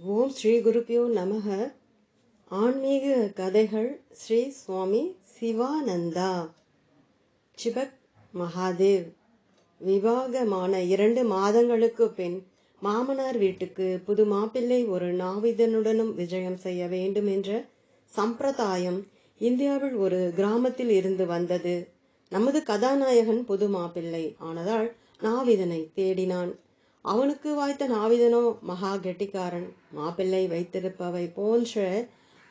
ஓம் ஸ்ரீ குருப்பியோ நமக. ஆன்மீக கதைகள் ஸ்ரீ சுவாமி சிவானந்தா. சிபக் மகாதேவ். விவாகமான இரண்டு மாதங்களுக்கு பின் மாமனார் வீட்டுக்கு புது மாப்பிள்ளை ஒரு நாவிதனுடனும் விஜயம் செய்ய வேண்டும் என்ற சம்பிரதாயம் இந்தியாவில் ஒரு கிராமத்தில் இருந்து வந்தது. நமது கதாநாயகன் புது மாப்பிள்ளை. ஆனதால் நாவிதனை தேடினான். அவனுக்கு வாய்த்த நாவிதனோ மகா கெட்டிக்காரன். மாப்பிள்ளை வைத்திருப்பவை போன்ற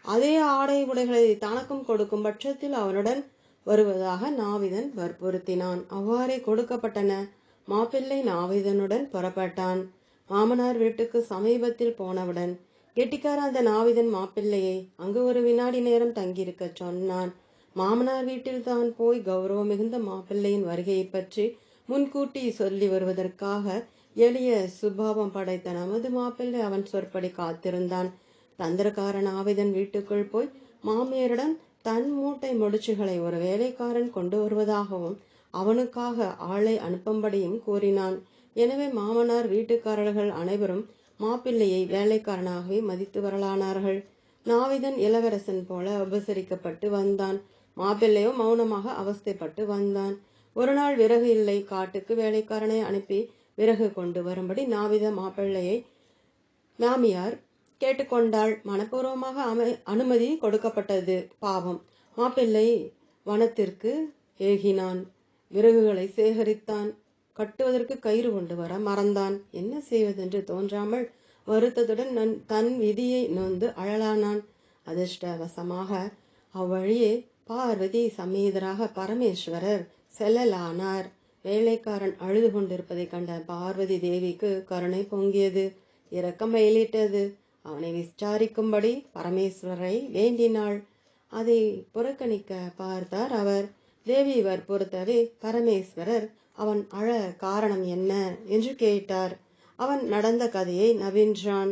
அதே ஆடை உடைகளை தனக்கும் கொடுக்கும் பட்சத்தில் அவனுடன் வருவதாக நாவிதன் வற்புறுத்தினான். அவ்வாறே கொடுக்கப்பட்டன. மாப்பிள்ளை நாவிதனுடன் புறப்பட்டான். மாமனார் வீட்டுக்கு சமீபத்தில் போனவுடன் கெட்டிக்கார அந்த நாவிதன் மாப்பிள்ளையை அங்கு ஒரு வினாடி நேரம் தங்கியிருக்க சொன்னான். மாமனார் வீட்டில் தான் போய் கௌரவம் மிகுந்த மாப்பிள்ளையின் வருகையை பற்றி முன்கூட்டி சொல்லி வருவதற்காக எளிய சுபாவம் படைத்த நமது மாப்பிள்ளை அவன் சொற்படி காத்திருந்தான். தந்திரக்காரன் ஆவிதன் வீட்டுக்குள் போய் மாமியருடன் தன் மூட்டை முடிச்சுகளை ஒரு வேலைக்காரன் கொண்டு வருவதாகவும் அவனுக்காக ஆளை அனுப்பும்படியும் கூறினான். எனவே மாமனார் வீட்டுக்காரர்கள் அனைவரும் மாப்பிள்ளையை வேலைக்காரனாகவே மதித்து வரலானார்கள். நாவிதன் இளவரசன் போல உபசரிக்கப்பட்டு வந்தான். மாப்பிள்ளையோ மௌனமாக அவஸ்தைப்பட்டு வந்தான். ஒரு நாள் விறகு இல்லை காட்டுக்கு வேலைக்காரனை அனுப்பி விறகு கொண்டு வரும்படி நாவித மாப்பிள்ளையை மாமியார் கேட்டுக்கொண்டாள். மனப்பூர்வமாக அமை அனுமதி கொடுக்கப்பட்டது. பாவம். மாப்பிள்ளை வனத்திற்கு ஏகினான். விறகுகளை சேகரித்தான். கட்டுவதற்கு கயிறு கொண்டு வர மறந்தான். என்ன செய்வதென்று தோன்றாமல் வருத்தத்துடன் நன் தன் விதியை நொந்து அழலானான். அதிர்ஷ்டவசமாக அவ்வழியே பார்வதி சமேதராக பரமேஸ்வரர் செல்லலானார். வேலைக்காரன் அழுது கொண்டிருப்பதை கண்ட பார்வதி தேவிக்கு கருணை பொங்கியது. இரக்கம் வெளியிட்டது. அவனை விசாரிக்கும்படி பரமேஸ்வரை வேண்டினாள். அதை புறக்கணிக்க பார்த்தார் அவர். தேவி வற்புறுத்தவே பரமேஸ்வரர் அவன் அழ காரணம் என்ன? என்று கேட்டார். அவன் நடந்த கதையை நவீன்றான்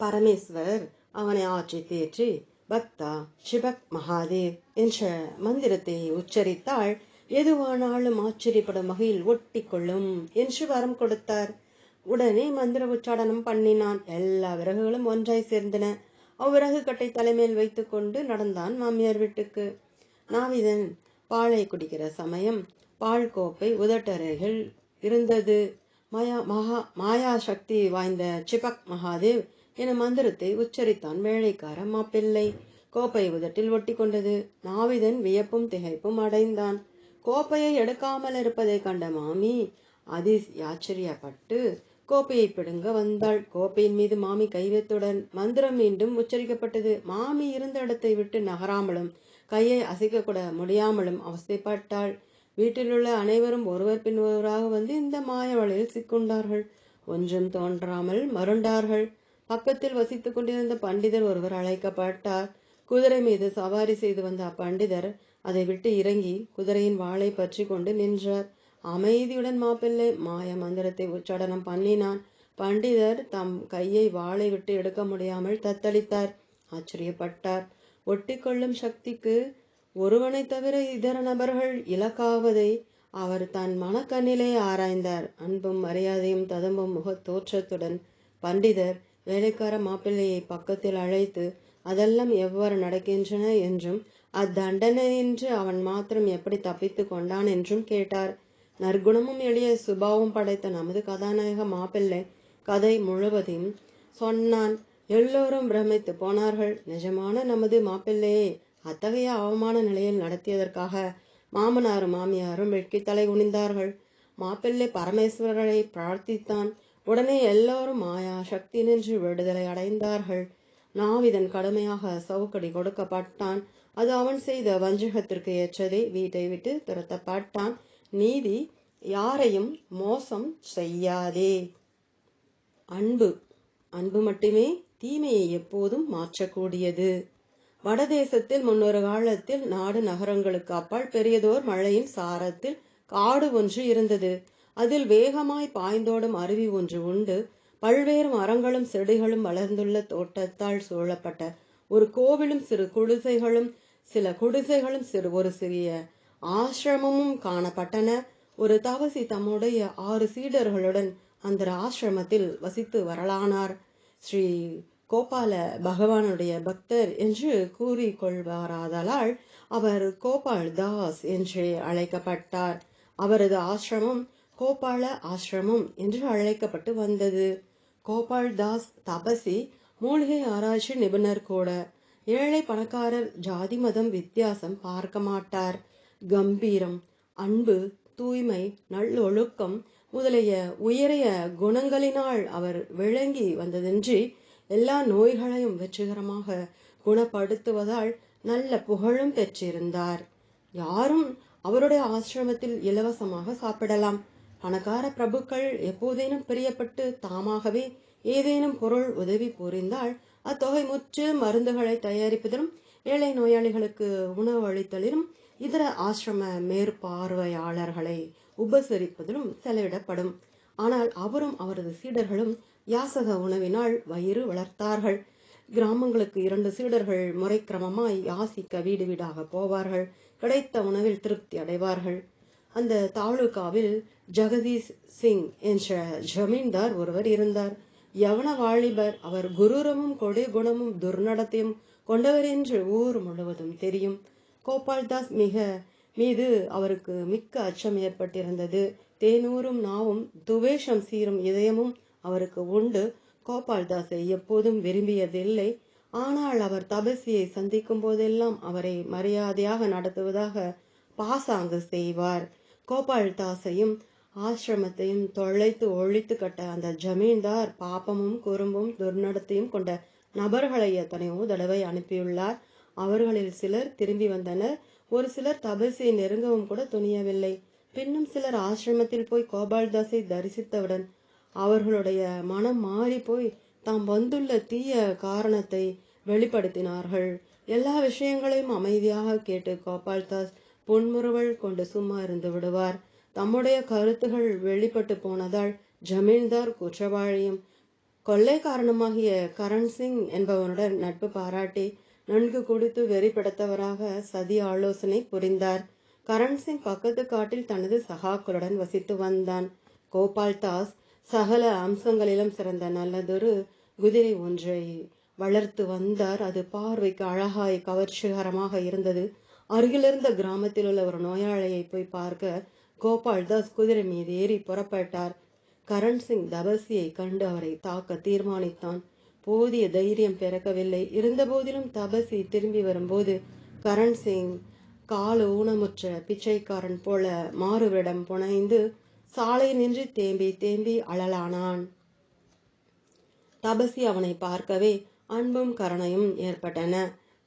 பரமேஸ்வரர் அவனை ஆற்றி தேற்றி பக்தா சிபக் மகாதேவ் என்ற மந்திரத்தை உச்சரித்தாள். எதுவானாலும் ஆச்சரியப்படும் வகையில் ஒட்டி கொள்ளும் என்று வரம் கொடுத்தார். உடனே மந்திர உச்சாடனம் பண்ணினான். எல்லா விறகுகளும் ஒன்றாய் சேர்ந்தன. அவ்விறகு கட்டை தலைமையில் வைத்துக்கொண்டு நடந்தான் மாமியார் வீட்டுக்கு. நாவிதன் பாலை குடிக்கிற சமயம் பால் கோப்பை உதட்டறைகள் இருந்தது. மாயா மகா மாயா சக்தி வாய்ந்த சிபக் மகாதேவ் என மந்திரத்தை உச்சரித்தான் வேலைக்கார மாப்பிள்ளை. கோப்பை உதட்டில் ஒட்டி கொண்டது நாவிதன் வியப்பும் திகைப்பும் அடைந்தான். கோப்பையை எடுக்காமல் இருப்பதை கண்ட மாமி அதி ஆச்சரியப்பட்டு கோப்பையை பிடுங்க வந்தாள். கோப்பையின் மீது மாமி கைவத்துடன் மந்திரம் மீண்டும் உச்சரிக்கப்பட்டது. மாமி இருந்த இடத்தை விட்டு நகராமலும் கையை அசைக்கக்கூட முடியாமலும் அவஸ்தைப்பட்டாள். வீட்டிலுள்ள அனைவரும் ஒருவர் பின் ஒருவராக வந்து இந்த மாய வழியில் சிக்குண்டார்கள். ஒன்றும் தோன்றாமல் மருண்டார்கள். பக்கத்தில் வசித்துக் கொண்டிருந்த பண்டிதர் ஒருவர் அழைக்கப்பட்டார். குதிரை மீது சவாரி செய்து வந்த அப்பண்டிதர் அதை விட்டு இறங்கி குதிரையின் வாளை பற்றி கொண்டு நின்றார். அமைதியுடன் மாப்பிள்ளை மாய மந்திரத்தை உச்சாடனம் பண்ணினான். பண்டிதர் தம் கையை வாளை விட்டு எடுக்க முடியாமல் தத்தளித்தார். ஆச்சரியப்பட்டார். ஒட்டி கொள்ளும் சக்திக்கு ஒருவனை தவிர இதர நபர்கள் இலக்காவதை அவர் தன் மனக்கண்ணிலே ஆராய்ந்தார். அன்பும் மரியாதையும் ததும்பும் முகத் தோற்றத்துடன் பண்டிதர் வேலைக்கார மாப்பிள்ளையை பக்கத்தில் அழைத்து அதெல்லாம் எவ்வாறு நடக்கின்றன? என்றும் அத்தண்டனையின்றி அவன் மாத்திரம் எப்படி தப்பித்து கொண்டான் என்றும் கேட்டார். நற்குணமும் எளிய சுபாவம் படைத்த நமது கதாநாயக மாப்பிள்ளை கதை முழுவதையும் சொன்னான். எல்லோரும் பிரமித்து போனார்கள். நிஜமான நமது மாப்பிள்ளையை அத்தகைய அவமான நிலையில் நடத்தியதற்காக மாமனாரும் மாமியாரும் வெட்கி தலை குனிந்தார்கள் மாப்பிள்ளை பரமேஸ்வரரை பிரார்த்தித்தான். உடனே எல்லோரும் மாயா சக்தி நின்று விடுதலை அடைந்தார்கள். நாவிதன் கடுமையாக சவுக்கடி கொடுக்கப்பட்டான். அது அவன் செய்த வஞ்சகத்திற்கு ஏற்றதை. வீட்டை விட்டு துரத்தப்பட்டான் நீதி யாரையும் மோசம் செய்யாதே. அன்பு. அன்பு மட்டுமே தீமையை எப்போதும் மாற்றக்கூடியது. வடதேசத்தில் முன்னொரு காலத்தில் நாடு நகரங்களுக்கு அப்பால் பெரியதோர் மழையின் சாரத்தில் காடு ஒன்று இருந்தது. அதில் வேகமாய் பாய்ந்தோடும் அருவி ஒன்று உண்டு. பல்வேறு மரங்களும் செடிகளும் வளர்ந்துள்ள தோட்டத்தால் சூழப்பட்ட ஒரு கோவிலும் சிறு குடிசைகளும் சில குடிசைகளும் சிறு ஒரு சிறிய ஆசிரமமும் காணப்பட்டன. ஒரு தவசி தம்முடைய ஆறு சீடர்களுடன் அந்த ஆசிரமத்தில் வசித்து வரலானார். ஸ்ரீ கோபால பகவானுடைய பக்தர் என்று கூறிக்கொள்வாராதலால் அவர் கோபால் தாஸ் என்று அழைக்கப்பட்டார். அவரது ஆசிரமம் கோபால ஆசிரமம் என்று அழைக்கப்பட்டு வந்தது. கோபால் தாஸ் தபசி மூலிகை ஆராய்ச்சி நிபுணர் கூட. ஏழை பணக்காரர் ஜாதி மதம் வித்தியாசம் பார்க்க மாட்டார். கம்பீரம் அன்பு தூய்மை நல்லொழுக்கம் முதலிய உயரிய குணங்களினால் அவர் விளங்கி வந்ததன்றி எல்லா நோய்களையும் வெற்றிகரமாக குணப்படுத்துவதால் நல்ல புகழும் பெற்றிருந்தார். யாரும் அவருடைய ஆசிரமத்தில் இலவசமாக சாப்பிடலாம். பணக்கார பிரபுக்கள் எப்போதேனும் பிரியப்பட்டு தாமாகவே ஏதேனும் பொருள் உதவி புரிந்தால் அத்தொகை முற்று மருந்துகளை தயாரிப்பதிலும் ஏழை நோயாளிகளுக்கு உணவு அளித்தலிலும் இதர ஆசிரம மேற்பார்வையாளர்களை உபசரிப்பதிலும் செலவிடப்படும். ஆனால் அவரும் அவரது சீடர்களும் யாசக உணவினால் வயிறு வளர்த்தார்கள். கிராமங்களுக்கு இரண்டு சீடர்கள் முறைக்கிரமமாய் யாசிக்க வீடு வீடாக போவார்கள். கிடைத்த உணவில் திருப்தி அடைவார்கள். அந்த தாலுகாவில் ஜெகதீஷ் சிங் என்ற ஜமீன்தார் ஒருவர் இருந்தார். யவன வாலிபர் அவர் குரூரமும் கொடை குணமும் துர்நடத்தையும் கொண்டவர் என்று ஊர் முழுவதும் தெரியும். கோபால்தாஸ் மிக மீது அவருக்கு மிக்க அச்சம் ஏற்பட்டிருந்தது. தேனூரும் நாவும் துவேஷம் சீரும் இதயமும் அவருக்கு உண்டு. கோபால்தாஸை எப்போதும் விரும்பியதில்லை. ஆனால் அவர் தபசியை சந்திக்கும் போதெல்லாம் அவரை மரியாதையாக நடத்துவதாக பாசாங்கு செய்வார். கோபால்தாஸையும் ஆசிரமத்தையும் தொலைத்து ஒழித்து கட்ட அந்த ஜமீன்தார் பாப்பமும் குறும்பும் துர்நடத்தையும் கொண்ட நபர்களை எத்தனையோ தடவை அனுப்பியுள்ளார். அவர்களில் சிலர் திரும்பி வந்தனர். ஒரு சிலர் தபசியை நெருங்கவும் கூட துணியவில்லை. பின்னும் சிலர் ஆசிரமத்தில் போய் கோபால்தாஸை தரிசித்தவுடன் அவர்களுடைய மனம் மாறி போய் தாம் வந்துள்ள தீய காரணத்தை வெளிப்படுத்தினார்கள். எல்லா விஷயங்களையும் அமைதியாக கேட்டு கோபால்தாஸ் புன்முறுவல் கொண்டு சும்மா இருந்து விடுவார். தம்முடைய கருத்துகள் வெளிப்பட்டு போனதால் ஜமீன்தார் குற்றவாளியும் கொள்ளை காரணமாகிய கரண் சிங் என்பவனுடன் நட்பு பாராட்டி நன்கு குடித்து வெறி பிடித்தவராக சதி ஆலோசனை புரிந்தார். கரண் சிங் பக்கத்து காட்டில் தனது சகாக்களுடன் வசித்து வந்தான். கோபால் தாஸ் சகல அம்சங்களிலும் சிறந்த நல்லதொரு குதிரை ஒன்றை வளர்த்து வந்தார். அது பார்வைக்கு அழகாய் கவர்ச்சிகரமாக இருந்தது. அருகிலிருந்த கிராமத்தில் உள்ள ஒரு நோயாளியை போய் பார்க்க கோபால் தாஸ் குதிரை மீது ஏறி புறப்பட்டார். கரண் சிங் தபசியை கண்டு அவரை தாக்க தீர்மானித்தான். போதிய தைரியம் பிறக்கவில்லை. இருந்தபோதிலும் தபசி திரும்பி வரும்போது கரண் சிங் கால ஊனமுற்ற பிச்சைக்காரன் போல மாறுவிடம் புனைந்து சாலை நின்று தேம்பி தேம்பி அழலானான். தபசி அவனை பார்க்கவே அன்பும் கரணையும் ஏற்பட்டன.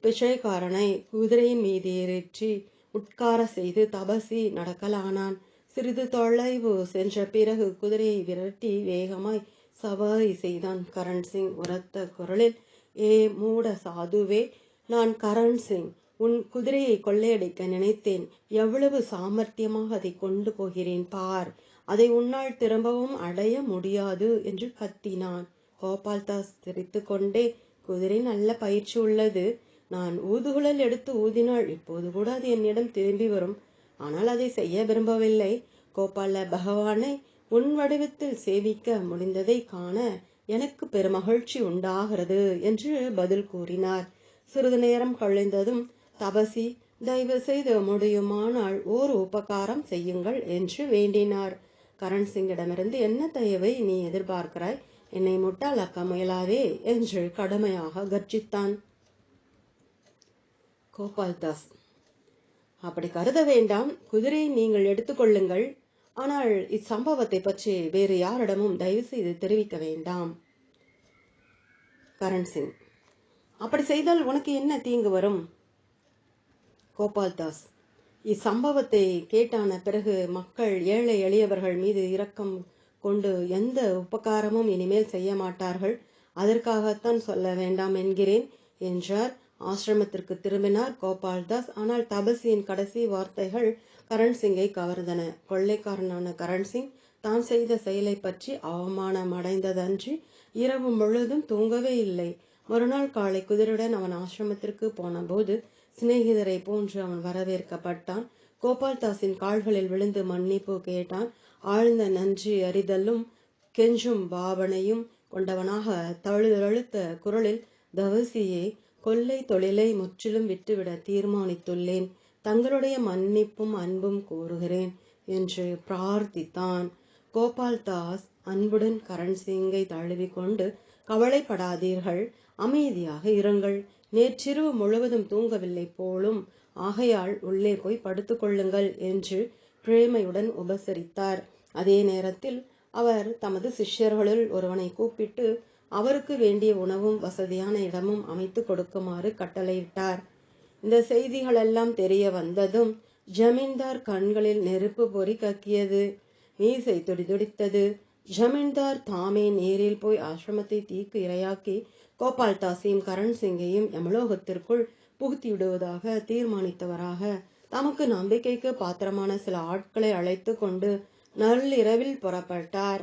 பிச்சைக்காரனை குதிரையின் மீது ஏற்றி உட்கார செய்து தபசி நடக்கலானான். சிறிது தொலைவு சென்ற பிறகு குதிரையை விரட்டி வேகமாய் சவாரி செய்தான் கரண் சிங் உரத்த குரலில் ஏ மூட சாதுவே நான் கரண் சிங். உன் குதிரையை கொள்ளையடிக்க நினைத்தேன். எவ்வளவு சாமர்த்தியமாக அதை கொண்டு போகிறேன் பார். அதை உன்னால் திரும்பவும் அடைய முடியாது என்று கத்தினான். கோபால்தாஸ் சிரித்து கொண்டே குதிரை நல்ல பயிற்சி உள்ளது. நான் ஊதுகுழல் எடுத்து ஊதினாள் இப்போது கூட அது என்னிடம் திரும்பி வரும். ஆனால் அதை செய்ய விரும்பவில்லை. கோபால பகவானை உன் வடிவத்தில் சேவிக்க முடிந்ததை காண எனக்கு பெருமகிழ்ச்சி உண்டாகிறது என்று பதில் கூறினார். சிறிது நேரம் கழிந்ததும் தபசி தயவு செய்து முடியுமானால் ஓர் உபகாரம் செய்யுங்கள் என்று வேண்டினார். கரண் சிங்கிடமிருந்து என்ன தயவை நீ எதிர்பார்க்கிறாய்? என்னை முட்டாளாக்க முயலாதே என்று கடுமையாக கர்ஜித்தான். கோபால்தாஸ் அப்படி கருத வேண்டாம். குதிரையை நீங்கள் எடுத்துக்கொள்ளுங்கள் ஆனால் இச்சம்பவத்தை பற்றி வேறு யாரிடமும் தயவு செய்து தெரிவிக்க வேண்டாம். கரண் சிங். அப்படி செய்தால் உனக்கு என்ன தீங்கு வரும்? கோபால் தாஸ் இச்சம்பவத்தை கேட்டான பிறகு மக்கள் ஏழை எளியவர்கள் மீது இரக்கம் கொண்டு எந்த உபகாரமும் இனிமேல் செய்ய மாட்டார்கள். அதற்காகத்தான் சொல்ல வேண்டாம் என்கிறேன் என்றார் ஆசிரமத்திற்கு திரும்பினார் கோபால்தாஸ். ஆனால் தபசியின் கடைசி வார்த்தைகள் கரண் சிங்கை கவர்ந்தன. கொள்ளைக்காரனான கரண் சிங் தான் செய்த செயலை பற்றி அவமானம் அடைந்ததன்றி இரவு முழுதும் தூங்கவே இல்லை. மறுநாள் காலை குதிரையுடன் அவன் ஆசிரமத்திற்கு போனபோது சிநேகிதரை போன்று அவன் வரவேற்கப்பட்டான். கோபால்தாஸின் கால்களில் விழுந்து மன்னிப்பு கேட்டான். ஆழ்ந்த நன்றி அறிதலும் கெஞ்சும் பாவனையும் கொண்டவனாக தழுதழுத்த குரலில் தபசியை கொள்ளை தொழிலை முற்றிலும் விட்டுவிட தீர்மானித்துள்ளேன். தங்களுடைய மன்னிப்பும் அன்பும் கோருகிறேன் என்று பிரார்த்தித்தான். கோபால் தாஸ் அன்புடன் கரண் சிங்கை தழுவிக்கொண்டு கவலைப்படாதீர்கள் அமைதியாக இருங்கள். நேற்றிரவு முழுவதும் தூங்கவில்லை போலும் ஆகையால் உள்ளே போய் படுத்துக்கொள்ளுங்கள் என்று பிரேமையுடன் உபசரித்தார். அதே நேரத்தில் அவர் தமது சிஷ்யர்களுள் ஒருவனை கூப்பிட்டு அவருக்கு வேண்டிய உணவும் வசதியான இடமும் அமைத்து கொடுக்குமாறு கட்டளையிட்டார். இந்த செய்திகளெல்லாம் தெரிய வந்ததும் ஜமீன்தார் கண்களில் நெருப்பு பொறி கக்கியது மீசை துடிதுடித்தது. ஜமீன்தார் தாமே நேரில் போய் ஆசிரமத்தை தீக்கு இரையாக்கி கோபால் தாஸையும் கரண் சிங்கையும் யமலோகத்திற்குள் புகுத்தி விடுவதாக தீர்மானித்தவராக தமக்கு நம்பிக்கைக்கு பாத்திரமான சில ஆட்களை அழைத்து கொண்டு நள்ளிரவில் புறப்பட்டார்.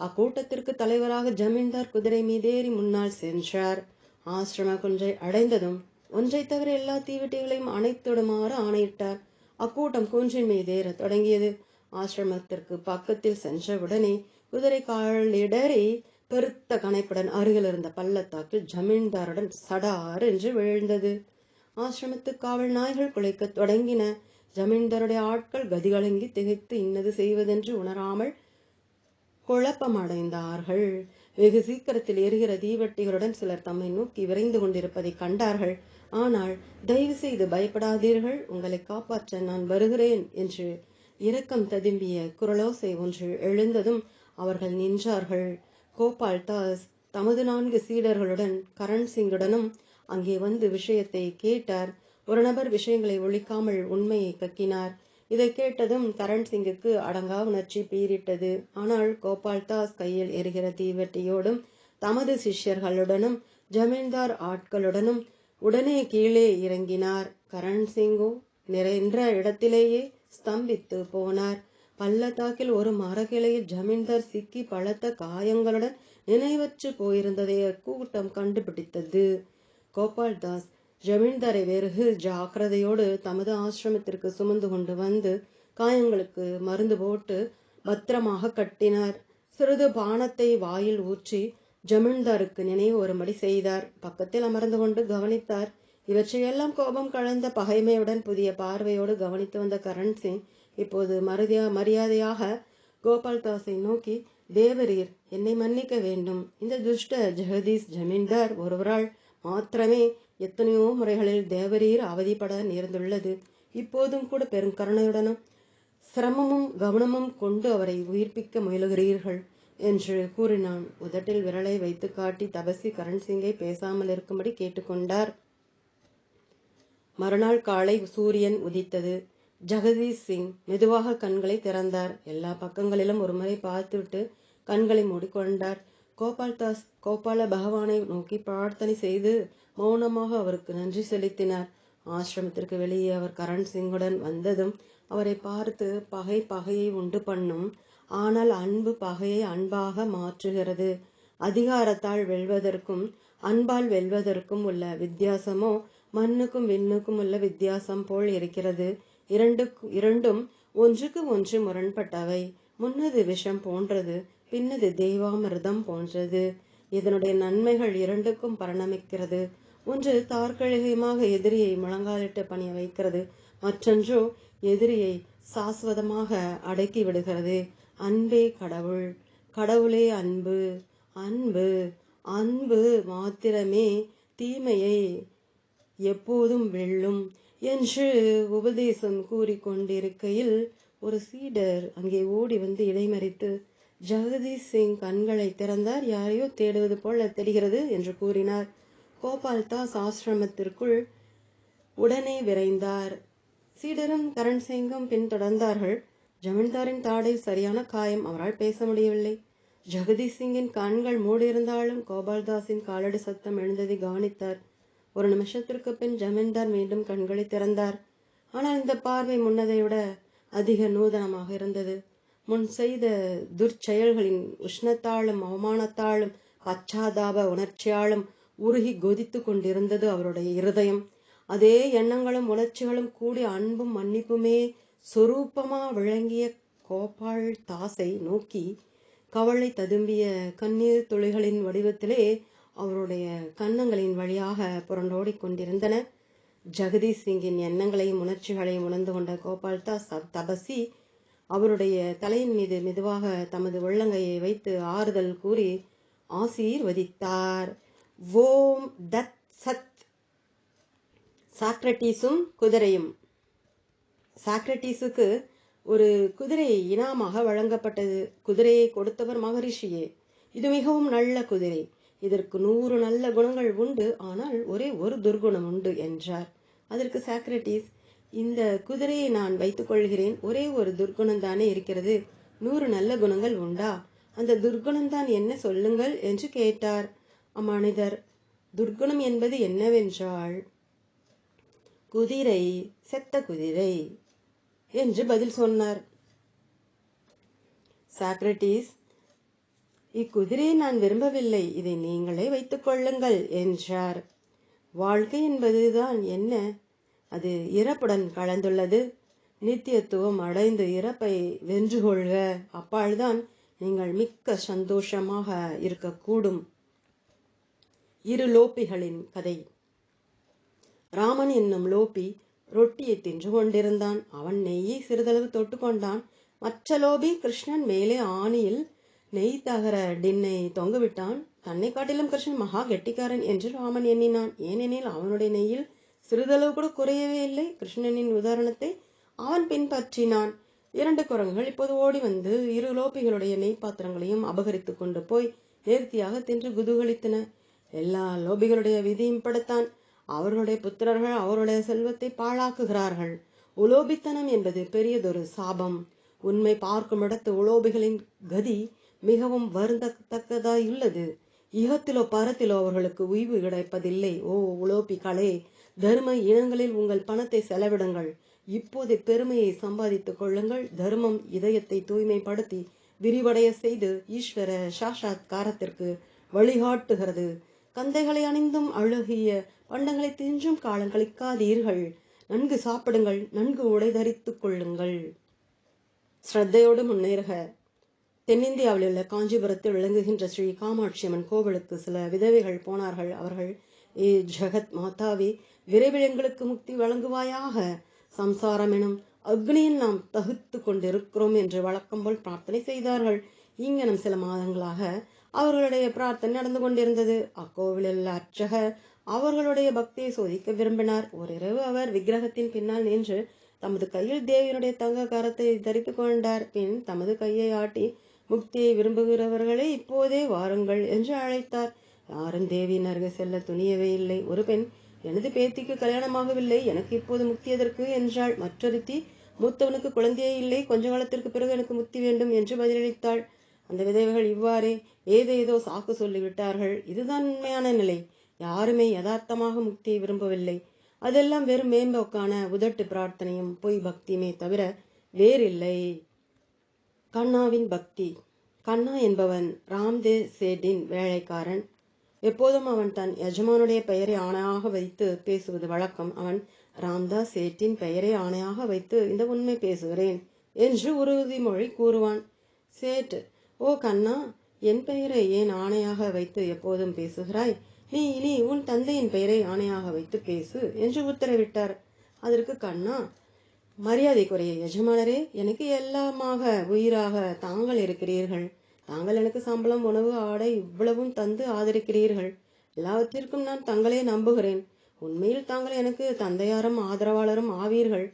அக்கூட்டத்திற்கு தலைவராக ஜமீன்தார் குதிரை மீதேறி முன்னால் சென்றார். ஆசிரம குன்றை அடைந்ததும் ஒன்றை தவிர எல்லா தீவெட்டிகளையும் அணைத்துடுமாறு ஆணையிட்டார். அக்கூட்டம் குன்றின் மீதேற தொடங்கியது. ஆசிரமத்திற்கு பக்கத்தில் சென்றவுடனே குதிரை காலிடறி பெருத்த கணைப்புடன் அருகில் இருந்த பள்ளத்தாக்கில் ஜமீன்தாருடன் சடார் என்று விழுந்தது. ஆசிரமத்து காவல் நாய்கள் குலைக்க தொடங்கின. ஜமீன்தாருடைய ஆட்கள் கதிகலங்கி திகைத்து இன்னது செய்வதென்று உணராமல் குழப்பமடைந்தார்கள். வெகு சீக்கிரத்தில் எரிகிற தீவட்டிகளுடன் சிலர் தம்மை நோக்கி விரைந்து கொண்டிருப்பதை கண்டார்கள். ஆனால் தயவு செய்து பயப்படாதீர்கள். உங்களை காப்பாற்ற நான் வருகிறேன் என்று இரக்கம் ததும்பிய குரலோசை ஒன்று எழுந்ததும் அவர்கள் நின்றார்கள். கோபால் தாஸ் தமது நான்கு சீடர்களுடன் கரண் சிங்குடனும் அங்கே வந்து விஷயத்தை கேட்டார். ஒரு நபர் விஷயங்களை ஒழிக்காமல் உண்மையை கக்கினார். இதை கேட்டதும் கரண் சிங்குக்கு அடங்கா உணர்ச்சி பீரிட்டது ஆனால் கோபால் தாஸ் கையில் எரிகிற தீவெட்டியோடும் தமது சிஷ்யர்களுடனும் ஜமீன்தார் ஆட்களுடனும் உடனே கீழே இறங்கினார். கரண் சிங்கோ நிறைந்த இடத்திலேயே ஸ்தம்பித்து போனார். பள்ளத்தாக்கில் ஒரு மரக்கிளையில் ஜமீன்தார் சிக்கி பலத்த காயங்களுடன் நினைவற்று போயிருந்ததை கூட்டம் கண்டுபிடித்தது. கோபால் தாஸ் ஜமீன்தாரை வெறுகு ஜாக்கிரதையோடு தமது ஆசிரமத்திற்கு சுமந்து கொண்டு வந்து காயங்களுக்கு மருந்து போட்டு பத்திரமாக கட்டினார். சிறிது பானத்தை வாயில் ஊற்றி ஜமீன்தாருக்கு நினைவு ஒருபடி செய்தார். பக்கத்தில் அமர்ந்து கொண்டு கவனித்தார். இவற்றையெல்லாம் கோபம் கலந்த பகைமையுடன் புதிய பார்வையோடு கவனித்து வந்த கரண் சிங் இப்போது மரியா மரியாதையாக கோபால் தாஸை நோக்கி தேவரீர் என்னை மன்னிக்க வேண்டும். இந்த துஷ்ட ஜெகதீஷ் ஜமீன்தார் ஒருவரால் மாத்திரமே எத்தனையோ முறைகளில் தேவரீர் அவதிப்பட நேர்ந்துள்ளது. இப்போதும் கூட பெரும் கருணையுடனும் சிரமமும் கவனமும் கொண்டு அவரை உயிர்ப்பிக்க முயலுகிறீர்கள் என்று கூறினான். உதட்டில் விரலை வைத்து காட்டி தபசி கரண் சிங்கை பேசாமல் இருக்கும்படி கேட்டுக்கொண்டார். மறுநாள் காலை சூரியன் உதித்தது. ஜெகதீஷ் சிங் மெதுவாக கண்களை திறந்தார். எல்லா பக்கங்களிலும் ஒருமுறை பார்த்துவிட்டு கண்களை மூடிக்கொண்டார். கோபால்தாஸ் கோபால பகவானை நோக்கி பிரார்த்தனை செய்து மௌனமாக அவருக்கு நன்றி செலுத்தினார். ஆசிரமத்திற்கு வெளியே அவர் கரண் சிங்குடன் வந்ததும் அவரை பார்த்து பகை பகையை உண்டு பண்ணும். ஆனால் அன்பு பகையை அன்பாக மாற்றுகிறது. அதிகாரத்தால் வெல்வதற்கும் அன்பால் வெல்வதற்கும் உள்ள வித்தியாசமோ மண்ணுக்கும் விண்ணுக்கும் உள்ள வித்தியாசம் போல் இருக்கிறது. இரண்டுக்கு இரண்டும் ஒன்றுக்கு ஒன்று முரண்பட்டவை. முன்னது விஷம் போன்றது பின்னது தெய்வாமிர்தம் போன்றது. இதனுடைய நன்மைகள் இரண்டுக்கும் பரணமிக்கிறது. ஒன்று தாற்கழிகமாக எதிரியை முழங்காலிட்டு பணிய வைக்கிறது மற்றொன்றோ எதிரியை சாஸ்வதமாக அடக்கி விடுகிறது. அன்பே கடவுள் கடவுளே அன்பு அன்பு அன்பு மாத்திரமே தீமையை எப்போதும் வெல்லும் என்று உபதேசம் கூறிக்கொண்டிருக்கையில் ஒரு சீடர் அங்கே ஓடி வந்து இடைமறித்து ஜெகதீஷ் சிங் கண்களை திறந்தார் யாரையோ தேடுவது போல தெரிகிறது என்று கூறினார். கோபால்தாஸ் ஆசிரமத்திற்குள் உடனே விரைந்தார். சீடரும் கரண் சிங்கும் பின்தொடர்ந்தார்கள் ஜமீன்தாரின் தாடை சரியான காயம் அவரால் பேச முடியவில்லை. ஜெகதீஷ் சிங்கின் கண்கள் மூடியிருந்தாலும் கோபால்தாஸின் காலடி சத்தம் எழுந்ததை கவனித்தார். ஒரு நிமிஷத்திற்கு பின் ஜமீன்தார் மீண்டும் கண்களை திறந்தார். ஆனால் இந்த பார்வை முன்னதை விட அதிக நூதனமாக இருந்தது. முன் செய்த துர்ச்செயல்களின் உஷ்ணத்தாலும் அவமானத்தாலும் பச்சாதாப உணர்ச்சியாலும் உருகி கொதித்து கொண்டிருந்தது அவருடைய இருதயம். அதே எண்ணங்களும் உணர்ச்சிகளும் கூடி அன்பும் மன்னிப்புமே சொரூபமா விளங்கிய கோபால் தாஸை நோக்கி கவலை ததும்பிய கண்ணீர் துளிகளின் வடிவத்திலே அவருடைய கன்னங்களின் வழியாக புரண்டோடி கொண்டிருந்தன. ஜெகதீஷ் சிங்கின் எண்ணங்களையும் உணர்ச்சிகளையும் உணர்ந்து கொண்ட கோபால்தாஸ் தபசி அவருடைய தலையின் மீது மெதுவாக தமது உள்ளங்கையை வைத்து ஆறுதல் கூறி ஆசீர்வதித்தார். ஓம் தத் சத். சாக்ரட்டீஸும் குதிரையும். சாக்ரட்டீஸுக்கு ஒரு குதிரை இனாமாக வழங்கப்பட்டது. குதிரையை கொடுத்தவர் மகரிஷியே. இது மிகவும் நல்ல குதிரை. இதற்கு நூறு நல்ல குணங்கள் உண்டு. ஆனால் ஒரே ஒரு துர்குணம் உண்டு என்றார். அதற்கு சாக்ரட்டிஸ் இந்த குதிரையை நான் வைத்துக் கொள்கிறேன். ஒரே ஒரு துர்குணம் தானே இருக்கிறது. நூறு நல்ல குணங்கள் உண்டா? அந்த துர்குணம் தான் என்ன சொல்லுங்கள்? என்று கேட்டார். அம்மனிதர் துர்குணம் என்பது என்னவென்றால் குதிரை செத்த குதிரை என்று பதில் சொன்னார். சாக்ரட்டிஸ் இக்குதிரையை நான் விரும்பவில்லை இதை நீங்களே வைத்துக் கொள்ளுங்கள் என்றார். வாழ்க்கை என்பதுதான் என்ன? அது இறப்புடன் கலந்துள்ளது. நித்தியத்துவம் அடைந்து இறப்பை வென்று கொள்க அப்பால்தான் நீங்கள் மிக்க சந்தோஷமாக இருக்கக்கூடும். இரு லோப்பிகளின் கதை. ராமன் என்னும் லோபி ரொட்டியை தின்று கொண்டிருந்தான். அவன் நெய்யை சிறிதளவு தொட்டுக்கொண்டான் மற்ற லோபி கிருஷ்ணன் மேலே ஆணியில் நெய் தகர டின்னை தொங்கவிட்டான். தன்னை காட்டிலும் கிருஷ்ணன் மகா கெட்டிக்காரன் என்று ராமன் எண்ணினான். ஏனெனில் அவனுடைய நெய்யில் சிறிதளவு கூட குறையவே இல்லை. கிருஷ்ணனின் உதாரணத்தை அவன் பின்பற்றினான். இரண்டு குரங்குகள் இப்போது ஓடி வந்து இரு லோபிகளுடைய நெய் பாத்திரங்களையும் அபகரித்து கொண்டு போய் நேர்த்தியாக தின்று குதூகலித்தன. எல்லா லோபிகளுடைய விதியும் படுத்தான் அவர்களுடைய புத்திரர்கள் அவருடைய செல்வத்தை பாழாக்குகிறார்கள். உலோபித்தனம் என்பது பெரியதொரு சாபம். உண்மை பார்க்கும் இடத்து உலோபிகளின் கதி மிகவும் வருந்தத்தக்கதாயுள்ளது. இகத்திலோ பரத்திலோ அவர்களுக்கு உய்வு கிடைப்பதில்லை. ஓ உலோபிகளே தர்ம இனங்களில் உங்கள் பணத்தை செலவிடுங்கள். இப்போது பெருமையை சம்பாதித்துக் கொள்ளுங்கள். தர்மம் இதயத்தை தூய்மைப்படுத்தி விரிவடைய செய்து ஈஸ்வர சாஷாத்காரத்திற்கு வழிகாட்டுகிறது. கந்தைகளை அணிந்தும் அழுகிய பண்டங்களை தின்றும் காலம் கழிக்காதீர்கள் நன்கு சாப்பிடுங்கள் நன்கு உடை தரித்துக் கொள்ளுங்கள். ஸ்ரத்தையோடு முன்னேறுக. தென்னிந்தியாவில் உள்ள காஞ்சிபுரத்தில் விளங்குகின்ற ஸ்ரீ காமாட்சி அம்மன் கோவிலுக்கு சில விதவைகள் போனார்கள். அவர்கள் ஏ ஜெகத் மாதாவே விரைவில் எங்களுக்கு முக்தி வழங்குவாயாக. சம்சாரம் எனும் அக்னியில் நாம் தகுத்து கொண்டிருக்கிறோம் என்று வழக்கம் போல் பிரார்த்தனை செய்தார்கள். இங்கனம் சில மாதங்களாக அவர்களுடைய பிரார்த்தனை நடந்து கொண்டிருந்தது. அக்கோவிலில் அர்ச்சகர் அவர்களுடைய பக்தியை சோதிக்க விரும்பினார். ஓரிரவு அவர் விக்கிரகத்தின் பின்னால் நின்று தமது கையில் தேவியனுடைய தங்க கரத்தை தரித்து கொண்டார். பின் தமது கையை ஆட்டி முக்தியை விரும்புகிறவர்களே இப்போதே வாருங்கள் என்று அழைத்தார். யாரும் தேவியின் அருகே செல்ல துணியவே இல்லை. ஒரு பெண் எனது பேத்திக்கு கல்யாணமாகவில்லை. எனக்கு இப்போது முக்தி எதற்கு? என்றாள். மற்றொருத்தி மூத்தவனுக்கு குழந்தையே இல்லை. கொஞ்ச காலத்திற்கு பிறகு எனக்கு முக்தி வேண்டும் என்று பதிலளித்தாள். அந்த விதவைகள் இவ்வாறே ஏதேதோ சாக்கு சொல்லிவிட்டார்கள். இதுதான் உண்மையான நிலை. யாருமே யதார்த்தமாக முக்தியை விரும்பவில்லை. அதெல்லாம் வெறும் மேம்போக்கான உதட்டு பிரார்த்தனையும் பொய் பக்தியுமே தவிர வேறில்லை. கண்ணாவின் பக்தி. கண்ணா என்பவன் ராம்தே சேட்டின் வேலைக்காரன். எப்போதும் அவன் தன் எஜமானுடைய பெயரை ஆணையாக வைத்து பேசுவது வழக்கம். அவன் ராம்தாஸ் சேட்டின் பெயரை ஆணையாக வைத்து இந்த உண்மை பேசுகிறேன் என்று உறுதிமொழி கூறுவான். சேட் ஓ கண்ணா என் பெயரை ஏன் ஆணையாக வைத்து எப்போதும் பேசுகிறாய்? நீ இனி உன் தந்தையின் பெயரை ஆணையாக வைத்து பேசு என்று உத்தரவிட்டார். அதற்கு கண்ணா மரியாதைக்குரிய எஜமானரே எனக்கு எல்லாமாக உயிராக தாங்கள் இருக்கிறீர்கள். தாங்கள் எனக்கு சம்பளம் உணவு ஆடை இவ்வளவும் தந்து ஆதரிக்கிறீர்கள். எல்லாவற்றிற்கும் நான் தங்களே நம்புகிறேன். உண்மையில் தாங்கள் எனக்கு தந்தையாரும் ஆதரவாளரும் ஆவீர்கள்.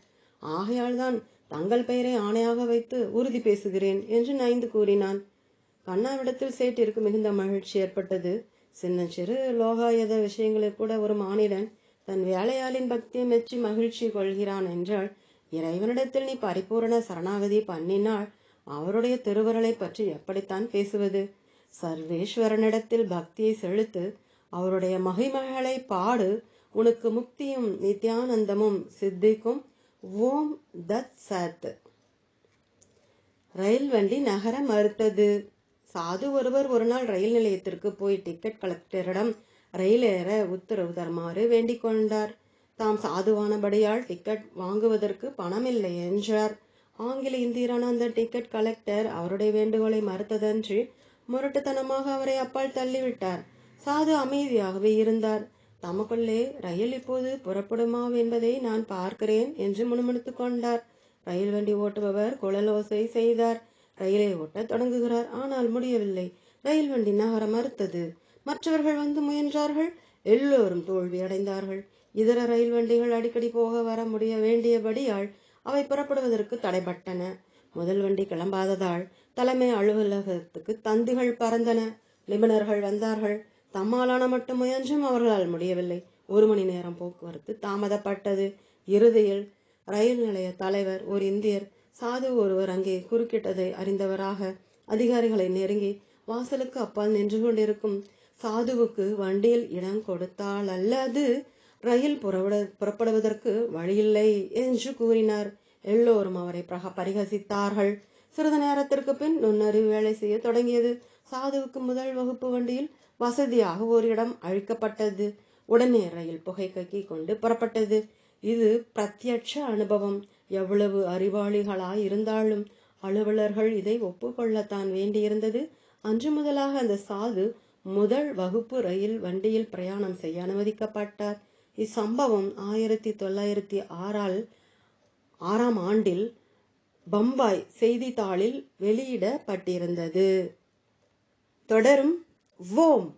ஆகையால்தான் தங்கள் பெயரை ஆணையாக வைத்து உறுதி பேசுகிறேன் என்று நைந்து கூறினான். கண்ணாவிடத்தில் சேட்டிற்கு மிகுந்த மகிழ்ச்சி ஏற்பட்டது. சின்ன சிறு லோகாயத விஷயங்களில் கூட ஒரு மானிடன் தன் வேலையாளின் பக்தியை மெச்சி மகிழ்ச்சி கொள்கிறான் என்றால் இறைவனிடத்தில் நீ பரிபூரண சரணாகதி பண்ணினால் அவருடைய திருவருளை பற்றி எப்படித்தான் பேசுவது? சர்வேஸ்வரனிடத்தில் பக்தியை செலுத்து அவருடைய மகிமைகளை பாடு உனக்கு முக்தியும் நித்யானந்தமும் சித்திக்கும். ஓம் தத் சத். ரயில் வண்டி நகர மறுத்தது. சாது ஒருவர் ஒரு நாள் ரயில் நிலையத்திற்கு போய் டிக்கெட் கலெக்டரிடம் ரயில் ஏற உத்தரவு தருமாறு வேண்டிக் கொண்டார். தாம் சாதுவானபடியால் டிக்கெட் வாங்குவதற்கு பணமில்லை என்றார். ஆங்கில இந்தியரான அந்த டிக்கெட் கலெக்டர் அவருடைய வேண்டுகோளை மறுத்ததன்றி முரட்டுத்தனமாக அவரை அப்பால் தள்ளிவிட்டார். சாது அமைதியாகவே இருந்தார். தமக்குள்ளே ரயில் இப்போது புறப்படுமா என்பதை நான் பார்க்கிறேன் என்று முணுமுணுத்துக் கொண்டார். ரயில் வண்டி ஓட்டுபவர் குழலோசை செய்தார். ரயிலை ஓட்டத் தொடங்குகிறார். ஆனால் முடியவில்லை. ரயில் வண்டி நகர மறுத்தது. மற்றவர்கள் வந்து முயன்றார்கள். எல்லோரும் தோல்வி அடைந்தார்கள். இதர ரயில் வண்டிகள் அடிக்கடி போக வர முடிய வேண்டியபடியால் அவை புறப்படுவதற்கு தடைபட்டன. முதல் வண்டி கிளம்பாததால் தலைமை அலுவலகத்துக்கு தந்திகள் பறந்தன. நிபுணர்கள் வந்தார்கள். தம்மாலான மட்டும் முயன்றும் அவர்களால் முடியவில்லை. ஒரு மணி நேரம் போக்குவரத்து தாமதப்பட்டது. இறுதியில் ரயில் நிலைய தலைவர் ஒரு இந்தியர் சாது ஒருவர் அங்கே குறுக்கிட்டதை அறிந்தவராக அதிகாரிகளை நெருங்கி வாசலுக்கு அப்பால் நின்று கொண்டிருக்கும் சாதுவுக்கு வண்டியில் இடம் கொடுத்தால் அல்லது ரயில் புறப்பட புறப்படுவதற்கு வழியில்லை என்று கூறினார். எல்லோரும் அவரை பிரக பரிகசித்தார்கள். சிறிது நேரத்திற்கு பின் நுண்ணறிவு வேலை செய்ய தொடங்கியது. சாதுவுக்கு முதல் வகுப்பு வண்டியில் வசதியாக ஒரு இடம் அழிக்கப்பட்டது. உடனே ரயில் புகை கக்கி கொண்டு புறப்பட்டது. இது பிரத்யட்ச அனுபவம். எவ்வளவு அறிவாளிகளாய் இருந்தாலும் அலுவலர்கள் இதை ஒப்புக்கொள்ளத்தான் வேண்டியிருந்தது. அன்று முதலாக அந்த சாது முதல் வகுப்பு ரயில் வண்டியில் பிரயாணம் செய்ய அனுமதிக்கப்பட்டார். இச்சம்பவம் ஆயிரத்தி தொள்ளாயிரத்தி ஆறால் ஆறாம் ஆண்டில் பம்பாய் செய்தித்தாளில் வெளியிடப்பட்டிருந்தது. தொடரும் வோம்.